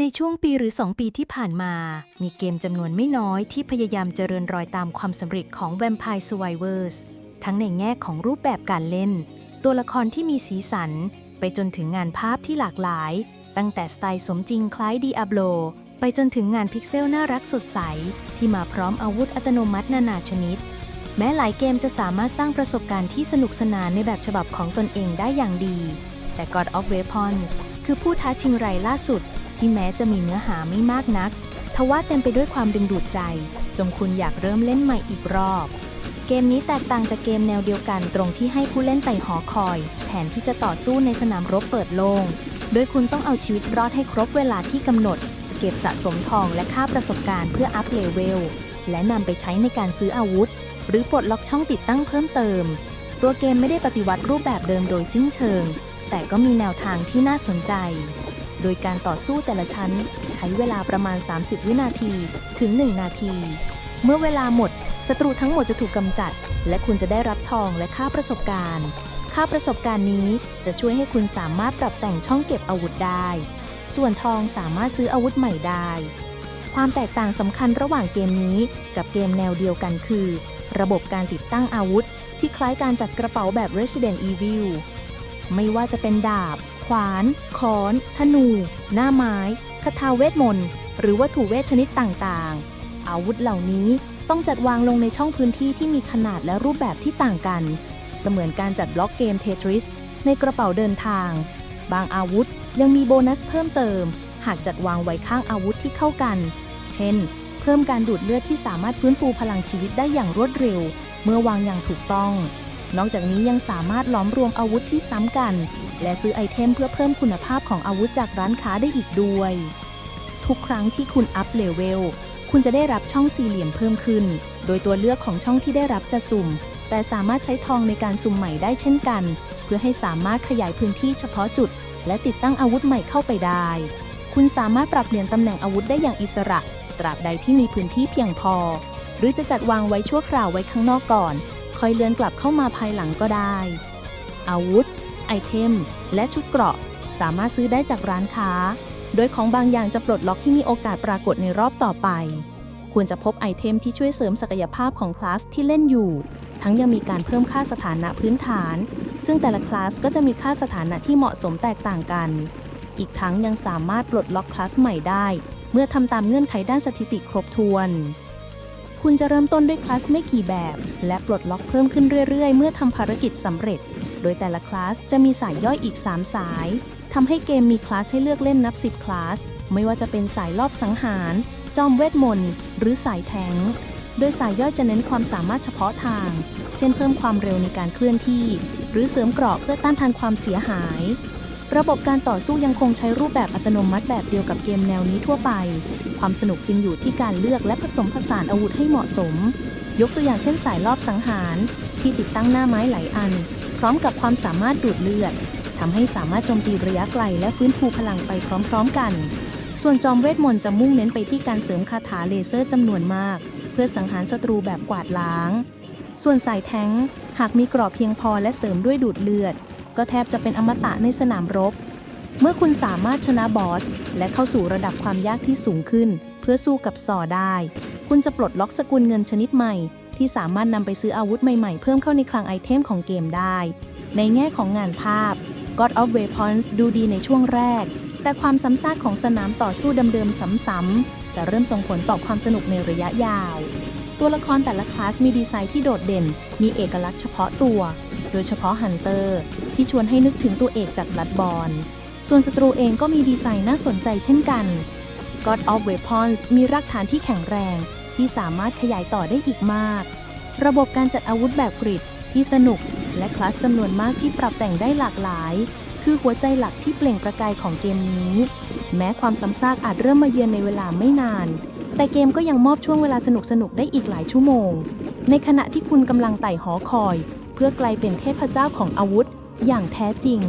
ในช่วงปีหรือ 2 ปีที่ผ่านมา มีเกมจำนวนไม่น้อยที่พยายามเจริญรอยตามความสำเร็จของ Vampire Survivors ทั้งในแง่ของรูปแบบการเล่น ตัวละครที่มีสีสัน ไปจนถึงงานภาพที่หลากหลาย ตั้งแต่สไตล์สมจริงคล้าย Diablo ไปจนถึงงานพิกเซลน่ารักสดใส ที่มาพร้อมอาวุธอัตโนมัตินานาชนิด แม้หลายเกมจะสามารถสร้างประสบการณ์ที่สนุกสนานในแบบฉบับของตนเองได้อย่างดี แต่ God of Weapons คือผู้ท้าชิงรายล่าสุด ที่แม้จะมีเนื้อหาไม่มากนัก ทว่าเต็มไปด้วยความดึงดูดใจจนคุณอยากเริ่มเล่นใหม่อีกรอบ เกมนี้แตกต่างจากเกมแนวเดียวกันตรงที่ให้ผู้เล่นไต่หอคอย แทนที่จะต่อสู้ในสนามรบเปิดโล่ง โดยคุณต้องเอาชีวิตรอดให้ครบเวลาที่กำหนด เก็บสะสมทองและค่าประสบการณ์เพื่ออัพเลเวล และนำไปใช้ในการซื้ออาวุธ หรือปลดล็อกช่องติดตั้งเพิ่มเติม ตัวเกมไม่ได้ปฏิวัติรูปแบบเดิมโดยสิ้นเชิง แต่ก็มีแนวทางที่น่าสนใจ โดยการต่อสู้แต่ละชั้น ใช้เวลาประมาณ 30 วินาทีถึง 1 นาที เมื่อเวลาหมดศัตรูทั้งหมดจะถูกกำจัด และคุณจะได้รับทองและค่าประสบการณ์ ค่าประสบการณ์นี้จะช่วยให้คุณสามารถปรับแต่งช่องเก็บอาวุธได้ ส่วนทองสามารถซื้ออาวุธใหม่ได้ ความแตกต่างสำคัญระหว่างเกมนี้กับเกมแนวเดียวกันคือ ระบบการติดตั้งอาวุธ ที่คล้ายการจัดกระเป๋าแบบ Resident Evil ไม่ว่าจะเป็นดาบ ขวานค้อนธนู หน้าไม้คาถาเวทมนต์ หรือวัตถุเวทชนิดต่างๆ อาวุธเหล่านี้ต้องจัดวางลงในช่องพื้นที่ที่มีขนาดและรูปแบบที่ต่างกัน เสมือนการจัดบล็อกเกมเททริสในกระเป๋าเดินทาง บางอาวุธยังมีโบนัสเพิ่มเติม หากจัดวางไว้ข้างอาวุธที่เข้ากัน เช่น เพิ่มการดูดเลือดที่สามารถฟื้นฟูพลังชีวิตได้อย่างรวดเร็ว เมื่อวางอย่างถูกต้อง นอกจากนี้ยังสามารถล้อมรวมอาวุธที่ซ้ำกัน และซื้อไอเทมเพื่อเพิ่มคุณภาพของอาวุธจากร้านค้าได้อีกด้วย ทุกครั้งที่คุณอัพเลเวล คุณจะได้รับช่องสี่เหลี่ยมเพิ่มขึ้น โดยตัวเลือกของช่องที่ได้รับจะสุ่ม แต่สามารถใช้ทองในการสุ่มใหม่ได้เช่นกัน เพื่อให้สามารถขยายพื้นที่เฉพาะจุด และติดตั้งอาวุธใหม่เข้าไปได้ คุณสามารถปรับเปลี่ยนตำแหน่งอาวุธได้อย่างอิสระ ตราบใดที่มีพื้นที่เพียงพอ หรือจะจัดวางไว้ชั่วคราวไว้ข้างนอกก่อนคอยเลื่อนกลับเข้ามาภายหลังก็ได้ อาวุธ ไอเทม และชุดเกราะ สามารถซื้อได้จากร้านค้า โดยของบางอย่างจะปลดล็อกให้มีโอกาสปรากฏในรอบต่อไป ควรจะพบไอเทมที่ช่วยเสริมศักยภาพของคลาสที่เล่นอยู่ ทั้งยังมีการเพิ่มค่าสถานะพื้นฐาน ซึ่งแต่ละคลาสก็จะมีค่าสถานะที่เหมาะสมแตกต่างกัน อีกทั้งยังสามารถปลดล็อกคลาสใหม่ได้ เมื่อทำตามเงื่อนไขด้านสถิติครบถ้วนคุณจะเริ่มต้นด้วยคลาสไม่กี่แบบ และปลดล็อกเพิ่มขึ้นเรื่อยๆ เมื่อทำภารกิจสำเร็จ โดยแต่ละคลาสจะมีสายย่อยอีก 3 สายทำให้เกมมีคลาสให้เลือกเล่นนับ 10 คลาส ไม่ว่าจะเป็นสายลอบสังหาร จอมเวทมนต์ หรือสายแทงโดยสายย่อยจะเน้นความสามารถเฉพาะทาง เช่นเพิ่มความเร็วในการเคลื่อนที่ หรือเสริมเกราะเพื่อต้านทานความเสียหาย ระบบการต่อสู้ยังคงใช้รูปแบบอัตโนมัติแบบเดียวกับเกมแนวนี้ทั่วไป ความสนุกจึงอยู่ที่การเลือกและผสมผสานอาวุธให้เหมาะสม ยกตัวอย่างเช่นสายลอบสังหาร ที่ติดตั้งหน้าไม้หลายอัน พร้อมกับความสามารถดูดเลือดทำให้สามารถโจมตีระยะไกลและฟื้นฟูพลังไปพร้อมๆกัน ส่วนจอมเวทมนต์จะมุ่งเน้นไปที่การเสริมคาถาเลเซอร์จำนวนมาก เพื่อสังหารศัตรูแบบกวาดล้าง ส่วนสายแท้งหากมีกรอบเพียงพอและเสริมด้วยดูดเลือด ก็แทบจะเป็นอมตะในสนามรบ เมื่อคุณสามารถชนะบอส และเข้าสู่ระดับความยากที่สูงขึ้น เพื่อสู้กับซอได้ คุณจะปลดล็อกสกุลเงินชนิดใหม่ ที่สามารถนำไปซื้ออาวุธใหม่ๆ เพิ่มเข้าในคลังไอเทมของเกมได้ ในแง่ของงานภาพ God of Weapons ดูดีในช่วงแรก แต่ความซ้ำซากของสนามต่อสู้เดิมๆซ้ำๆจะเริ่มส่งผลต่อความสนุกในระยะยาว ตัวละครแต่ละคลาสมีดีไซน์ที่โดดเด่น มีเอกลักษณ์เฉพาะตัว โดยเฉพาะฮันเตอร์ที่ชวนให้นึกถึงตัวเอกจากบลัดบอลส่วนศัตรูเองก็มีดีไซน์น่าสนใจเช่นกัน God of Weapons มีรากฐานที่แข็งแรง ที่สามารถขยายต่อได้อีกมาก ระบบการจัดอาวุธแบบกริดที่สนุก และคลาสจำนวนมากที่ปรับแต่งได้หลากหลาย คือหัวใจหลักที่เปล่งประกายของเกมนี้ แม้ความซ้ำซากอาจเริ่มมาเยือนในเวลาไม่นาน แต่เกมก็ยังมอบช่วงเวลาสนุกๆได้อีกหลายชั่วโมง ในขณะที่คุณกำลังไต่หอคอย เพื่อกลายเป็นเทพเจ้าของอาวุธ อย่างแท้จริง